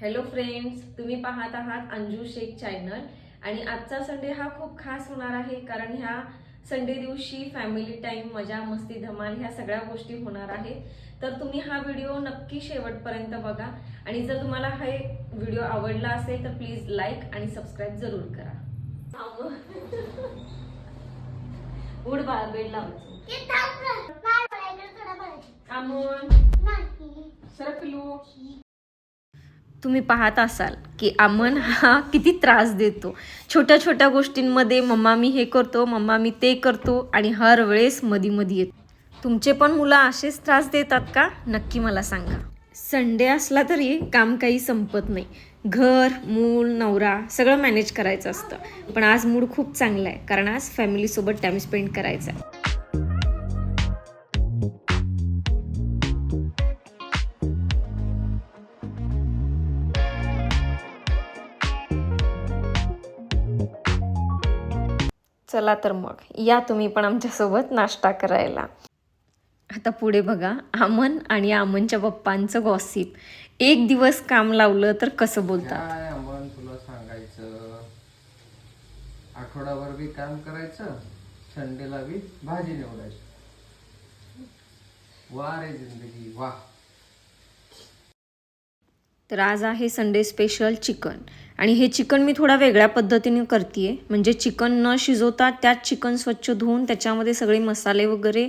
Hello friends तुम्ही पाहत आहात अंजू शेख चॅनल आणि आजचा संडे हा खूप खास होणार आहे कारण ह्या संडे दिवशी फॅमिली टाइम मजा मस्ती धमाल ह्या सगळ्या गोष्टी होणार आहेत तर तुम्ही हा व्हिडिओ नक्की शेवटपर्यंत बघा. आणि जर तुम्हाला हा व्हिडिओ आवडला असेल तर प्लीज लाईक आणि सबस्क्राईब जरूर करा. उड बाळा बेड लावायचं. अमोल सरक पिलू तुम्ही पाहत असाल की आमन हा किती त्रास देतो. छोट्या छोट्या गोष्टींमध्ये मम्मा मी हे करतो मम्मा मी ते करतो आणि हर वेळेस मधी मधी येतो. तुमचे पण मुलं असेच त्रास देतात का? नक्की मला सांगा. संडे असला तरी काम काही संपत नाही. घर मूल नवरा सगळं मॅनेज करायचं असतं. पण आज मूड खूप चांगला आहे. कारण आज फॅमिलीसोबत टाइम स्पेंड करायचा आहे. चला तर मग या तुम्ही पण आमच्यासोबत नाश्ता करायला. आता पुढे बघा अमन आणि अमनच्या पप्पांचं गॉसिप एक दिवस काम लावलं तर कसं बोलतात? काय अमन तुला सांगायचं. आठवडाभर बी काम करायचं संडेला बी भाजी निवडायची. वा रे जिंदगी वा तर आज आहे संडे स्पेशल चिकन आणि हे चिकन मी थोडा वेगळ्या पद्धतीने करते म्हणजे चिकन न शिजवता त्यात चिकन स्वच्छ धुवून त्याच्यामध्ये सगळे मसाले वगैरे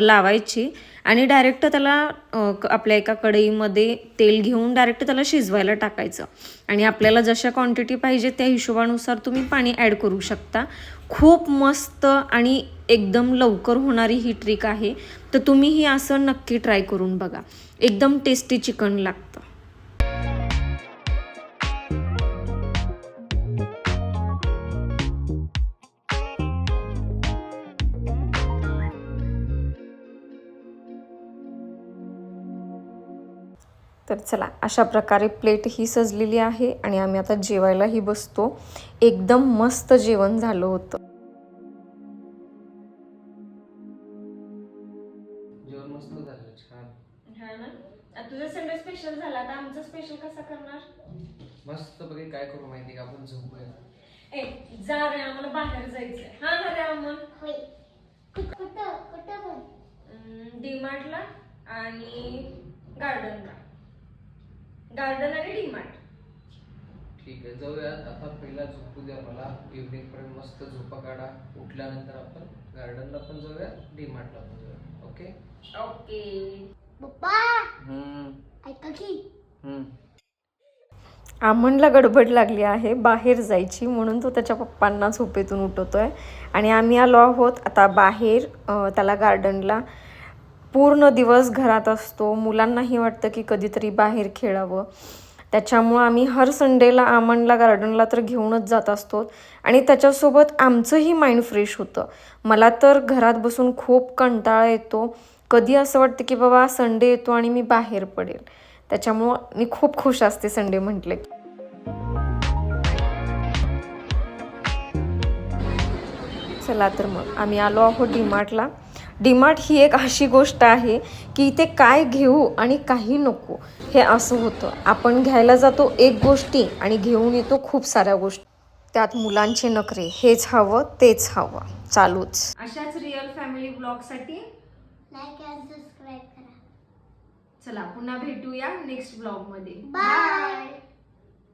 लावायचे. आणि डायरेक्ट त्याला आपल्या एका कढईमध्ये तेल घेऊन डायरेक्ट त्याला शिजवायला टाकायचं. आणि आपल्याला जशा क्वांटिटी पाहिजे त्या हिशोबानुसार तुम्ही पाणी ॲड करू शकता. खूप मस्त आणि एकदम लवकर होणारी ही ट्रिक आहे. तर तुम्हीही असं नक्की ट्राय करून बघा. एकदम टेस्टी चिकन लागतं. तर चला अशा प्रकारे प्लेट ही सजलेली आहे आणि आम्ही आता जेवायलाही बसतो. एकदम मस्त जेवण झालं होतं. जेवण मस्त झालं छान. हा ना? तुझं संडे स्पेशल झाला आता आमचं स्पेशल कसा करणार? मस्त बघे काय करू माहिती का? आपण झोपूया. ए जा रे आम्हाला बाहेर जायचंय. हा ना रे अमन? डीमार्टला आणि गार्डनला. गार्डन आणि डीमार्ट ठीक आहे जाऊया आता पहिला झोपू द्या मला. इव्हनिंग पर्यंत मस्त झोपा काढा. उठल्यानंतर आपण गार्डनला पण जाऊया डीमार्टला पण जाऊया ओके ओके पप्पा! हम्म. ऐका की. हम्म. आमनला गडबड लागली आहे बाहेर जायची म्हणून तो त्याच्या पप्पांना झोपेतून उठवतोय. आणि आम्ही आलो आहोत आता बाहेर त्याला गार्डनला पूर्ण दिवस घरात असतो. मुलांनाही वाटतं की कधीतरी बाहेर खेळावं. त्याच्यामुळं आम्ही हर संडेला आमंडला गार्डनला तर घेऊनच जात असतो. आणि त्याच्यासोबत आमचंही माइंड फ्रेश होतं. मला तर घरात बसून खूप कंटाळा येतो. कधी असं वाटतं की बाबा संडे येतो आणि मी बाहेर पडेल. त्याच्यामुळं मी खूप खुश असते संडे म्हटलं की. चला तर मग आम्ही आलो आहोत डीमार्टला. डीमार्ट ही एक अशी गोष्ट आहे की इथे काय घेऊ आणि काही नको. हे असं होतं. आपण घ्यायला जातो एक गोष्टी आणि घेऊन येतो खूप साऱ्या गोष्टी. त्यात मुलांचे नखरे हेच हवं तेच हवं. चालूच. अशाच रिअल फॅमिली ब्लॉगसाठी चला पुन्हा भेटूया नेक्स्ट ब्लॉगमध्ये बाय